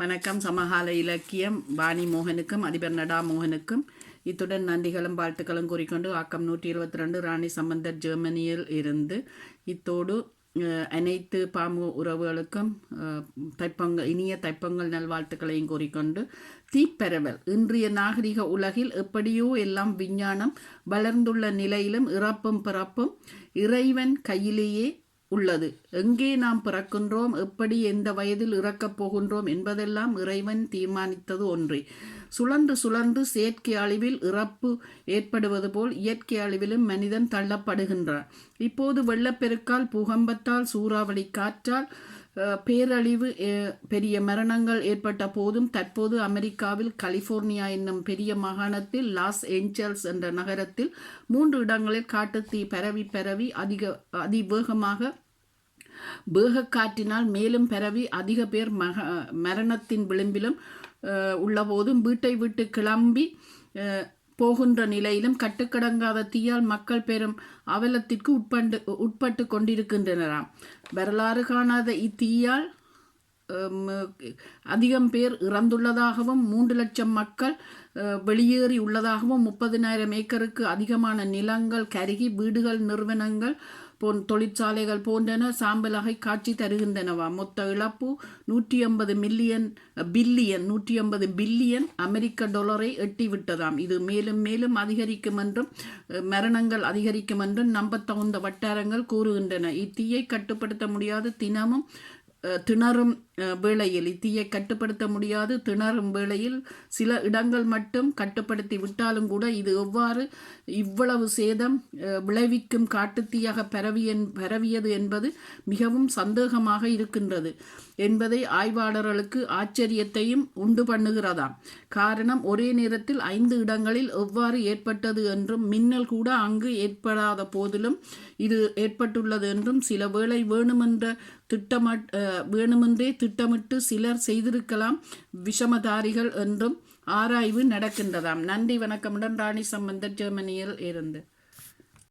வணக்கம். சமகால இலக்கியம் வாணி மோகனுக்கும் அதிபர் நடா மோகனுக்கும். இத்துடன் நன்றிகளும் வாழ்த்துக்களும் கூறிக்கொண்டு ஆக்கம் நூற்றி இருபத்தி ரெண்டு ராணி சம்பந்தர் ஜெர்மனியில் இருந்து இத்தோடு அனைத்து பாமு உறவுகளுக்கும் தைப்பொங்கல் இனிய தைப்பொங்கல் நல்வாழ்த்துக்களையும் கூறிக்கொண்டு தீப்பரவல். இன்றைய நாகரிக உலகில் எப்படியோ எல்லாம் விஞ்ஞானம் வளர்ந்துள்ள நிலையிலும் இறப்பும் பிறப்பும் இறைவன் கையிலேயே உள்ளது. எங்கே நாம் பிறக்கின்றோம்? எப்படி எந்த வயதில் இறக்கப் போகின்றோம்? என்பதெல்லாம் இறைவன் தீர்மானித்தது ஒன்றே. சுழன்று சுழன்று செயற்கை அழிவில் இறப்பு ஏற்படுவது போல் இயற்கை அழிவிலும் மனிதன் தள்ளப்படுகின்றான். இப்போது வெள்ளப்பெருக்கால் பூகம்பத்தால் சூறாவளி காற்றால் பேரழிவு பெரிய மரணங்கள் ஏற்பட்ட போதும் தற்போது அமெரிக்காவில் கலிபோர்னியா என்னும் பெரிய மாகாணத்தில் லாஸ் ஏஞ்சல்ஸ் என்ற நகரத்தில் மூன்று இடங்களில் காட்டுத்தீ பரவி பரவி அதிக அதிவேகமாக வேகக்காற்றினால் மேலும் பரவி அதிக பேர் மக மரணத்தின் விளிம்பிலும் உள்ளபோதும் வீட்டை விட்டு கிளம்பி போகின்ற நிலையிலும் கட்டுக்கடங்காத தீயால் மக்கள் பெரும் அவலத்திற்கு உட்பண்டு உட்பட்டு கொண்டிருக்கின்றனராம். வரலாறு காணாத இத்தீயால் அதிகம் பேர் இறந்துள்ளதாகவும் மூன்று லட்சம் மக்கள் வெளியேறி உள்ளதாகவும் முப்பதினாயிரம் ஏக்கருக்கு அதிகமான நிலங்கள் கருகி வீடுகள் நிறுவனங்கள் போன் தொழிற்சாலைகள் போன்றன சாம்பலாகி காட்சி தருகின்றனவா? மொத்த இழப்பு நூற்றி ஐம்பது மில்லியன் பில்லியன் நூற்றி ஐம்பது பில்லியன் அமெரிக்க டாலரை எட்டிவிட்டதாம். இது மேலும் மேலும் அதிகரிக்கும் என்றும் மரணங்கள் அதிகரிக்கும் என்றும் நம்பத்தகுந்த வட்டாரங்கள் கூறுகின்றன. இத்தீயை கட்டுப்படுத்த முடியாது தினமும் திணறும் வேளையில். இத்தீயை கட்டுப்படுத்த முடியாது. திணறும் வேளையில் சில இடங்கள் மட்டும் கட்டுப்படுத்தி விட்டாலும் கூட இது எவ்வாறு இவ்வளவு சேதம் விளைவிக்கும் காட்டுத்தீயாக பரவிய பரவியது என்பது மிகவும் சந்தேகமாக இருக்கின்றது என்பதை ஆய்வாளர்களுக்கு ஆச்சரியத்தையும் உண்டு பண்ணுகிறதாம். காரணம் ஒரே நேரத்தில் ஐந்து இடங்களில் எவ்வாறு ஏற்பட்டது என்றும் மின்னல் கூட அங்கு ஏற்படாத போதிலும் இது ஏற்பட்டுள்ளது என்றும் சில வேளை வேணுமென்ற திட்டமட் வேணுமென்றே திட்டமிட்டு சிலர் செய்திருக்கலாம். விஷமதாரிகள் என்றும் ஆராய்வு நடக்கின்றதாம். நன்றி வணக்கமுடன் ராணி சம்பந்தர் ஜெர்மனியில் இருந்து.